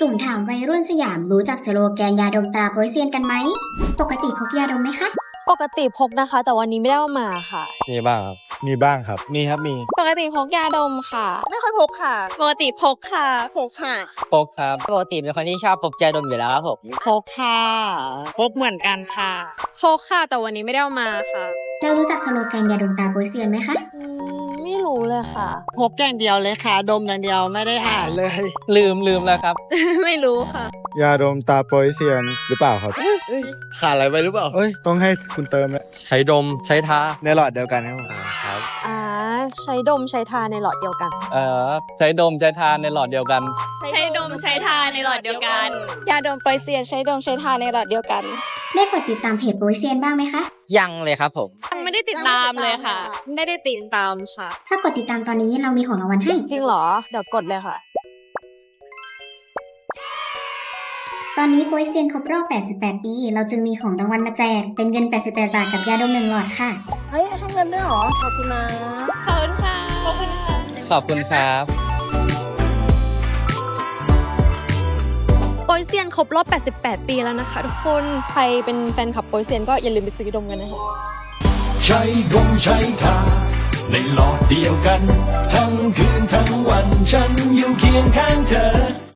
สุ่มถามวัยรุ่นสยามรู้จักสโลแกนยาดมตราโปรยเซียนกันไหม ปกติพกยาดมไหมคะ ปกติพกนะคะ แต่วันนี้ไม่ได้เอามาค่ะ มีบ้างครับ มีบ้างครับ มีครับมี ปกติพกยาดมค่ะ ไม่ค่อยพกค่ะ ปกติพกค่ะ พกค่ะ พกครับ ปกติเป็นคนที่ชอบพกยาดมอยู่แล้วครับผม พกค่ะ พกเหมือนกันค่ะ พกค่ะ แต่วันนี้ไม่ได้เอามาค่ะ เรารู้จักสโลแกนยาดมตราโปรยเซียนไหมคะอืม ไม่รู้เลยค่ะ พกอย่างเดียวเลยค่ะ ดมอย่างเดียวไม่ได้อ่านเลย ลืมลืมแล้วครับ ไม่รู้ค่ะ ยาดมตาโปรยเซียนหรือเปล่าครับขาดอะไรไปหรือเปล่า เอ้ย ต้องให้คุณเติมแล้วใช้ดมใช้ทาในหลอดเดียวกันครับผมอ่าครับ อ่า ใช้ดมใช้ทาในหลอดเดียวกัน เอ่อใช้ดมใช้ทานในหลอดเดียวกัน ใช้ดมใช้ทาในหลอดเดียวกัน ยาดมปอยเซียนใช้ดมใช้ทาในหลอดเดียวกัน ได้กดติดตามเพจโปรยเซียนบ้างไหมคะ ยังเลยครับผม ไม่ได้ติดตามเลยค่ะ ไม่ได้ติดตามค่ะ ถ้ากดติดตามตอนนี้เรามีของรางวัลให้ จริงเหรอ เดี๋ยวกดเลยค่ะ ตอนนี้โปรยเซียนครบรอบ 88 ปี เราจึงมีของรางวัลมาแจก เป็นเงิน 88 บาทกับยาดมหนึ่งหลอดค่ะ เฮ้ยให้เงินด้วยเหรอ ขอบคุณนะ ขอบคุณค่ะ ขอบคุณค่ะ ขอบคุณครับ ปอยเซียนครบรอบ 88 ปีแล้วนะคะทุกคน ใครเป็นแฟนคลับโปอยเซียนก็อย่าลืมไปซื้อดมกันนะคะ ใช้ดมใช้ทาในหลอดเดียวกัน ทั้งคืนทั้งวันฉันอยู่เคียงข้างเธอ